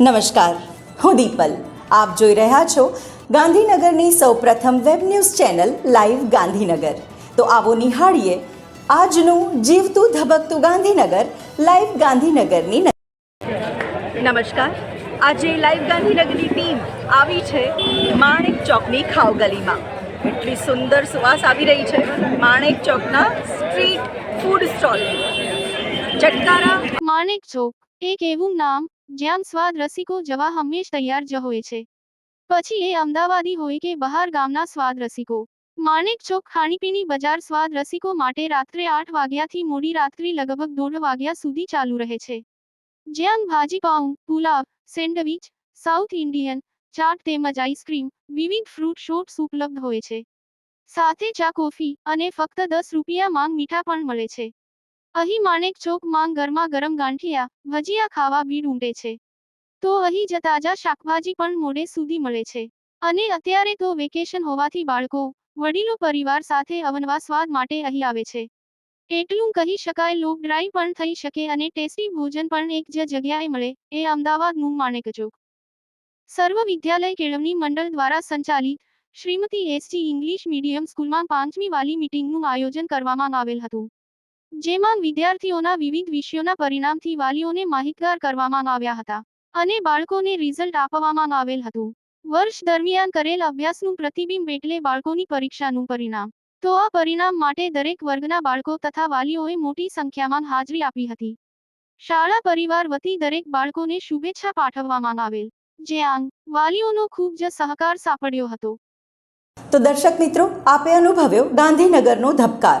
નમસ્કાર. હું દીપલ. આપ જોઈ રહ્યા છો ગાંધીનગરની સૌપ્રથમ web news channel live Gandhinagar. તો આવો નિહાળીએ આજનું જીવતું ધબકતું ગાંધીનગર લાઈવ ગાંધીનગરની નમસ્કાર. આજે લાઈવ ગાંધીનગરની ટીમ આવી છે માણેક ચોકની ખાવ એટલી સુંદર સુવાસ આવી રહી છે માણેક ચોકના સ્ટ્રીટ ફૂડ સ્ટોલ. ચટકારા માણેક ચોક, એક એવું નામ જ્યાં સ્વાદ રસિકો જવા હંમેશ તૈયાર જ હોય છે. પછી એ અમદાવાદી હોય કે બહાર ગામના સ્વાદ રસિકો. માણેક ચોક ખાણીપીણી બજાર સ્વાદ રસિકો માટે રાત્રે આઠ વાગ્યાથી મોડી રાત્રિ લગભગ દોઢ વાગ્યા સુધી ચાલુ રહે છે. જ્યાં bhaji pav, pulao, sandwich, south Indian, chaat તેમજ આઈસ્ક્રીમ, વિવિધ ફ્રૂટ શોટ્સ ઉપલબ્ધ હોય છે. સાથે ચા કોફી અને ફક્ત દસ રૂપિયા માંગ મીઠા પણ મળે છે. અહીં માણેક ચોક માંગ ગરમા ગરમ ગાંઠિયા, ભજીયા ખાવા ભીડ ઉમટે છે. તો અહીં જ તાજા શાકભાજી પણ મોડે સુધી મળે છે. અને અત્યારે તો વેકેશન હોવાથી બાળકો, વડીલો પરિવાર સાથે અવનવા સ્વાદ માટે અહીં આવે છે. એટલું કહી શકાય લોક ડ્રાઈવ પણ થઈ શકે અને ટેસ્ટી ભોજન પણ એક જ જગ્યાએ મળે, એ અમદાવાદનું માણેક ચોક. સર્વ વિદ્યાલય કેળવણી મંડળ દ્વારા સંચાલિત, શ્રીમતી એસટી ઇંગ્લિશ મીડિયમ સ્કૂલમાં પાંચમી વાલી મીટિંગનું આયોજન કરવામાં આવેલ હતું. જેમાં વિદ્યાર્થીઓના વિવિધ વિષયોના પરિણામથી વાલીઓને માહિતગાર કરવામાં આવ્યા હતા અને બાળકોને રિઝલ્ટ આપવામાં આવેલ હતું. વર્ષ દરમિયાન કરેલ અભ્યાસનું પ્રતિબિંબ એટલે બાળકોની પરીક્ષાનું પરિણામ. તો આ પરિણામ માટે દરેક વર્ગના બાળકો તથા વાલીઓએ મોટી સંખ્યામાં હાજરી આપી હતી. શાળા પરિવાર વતી દરેક બાળકોને શુભેચ્છા પાઠવવામાં આવેલ. જ્યાં વાલીઓનો ખૂબ જ સહકાર સાંપડ્યો હતો. તો દર્શક મિત્રો, આપે અનુભવ્યો ગાંધીનગરનો ધબકાર.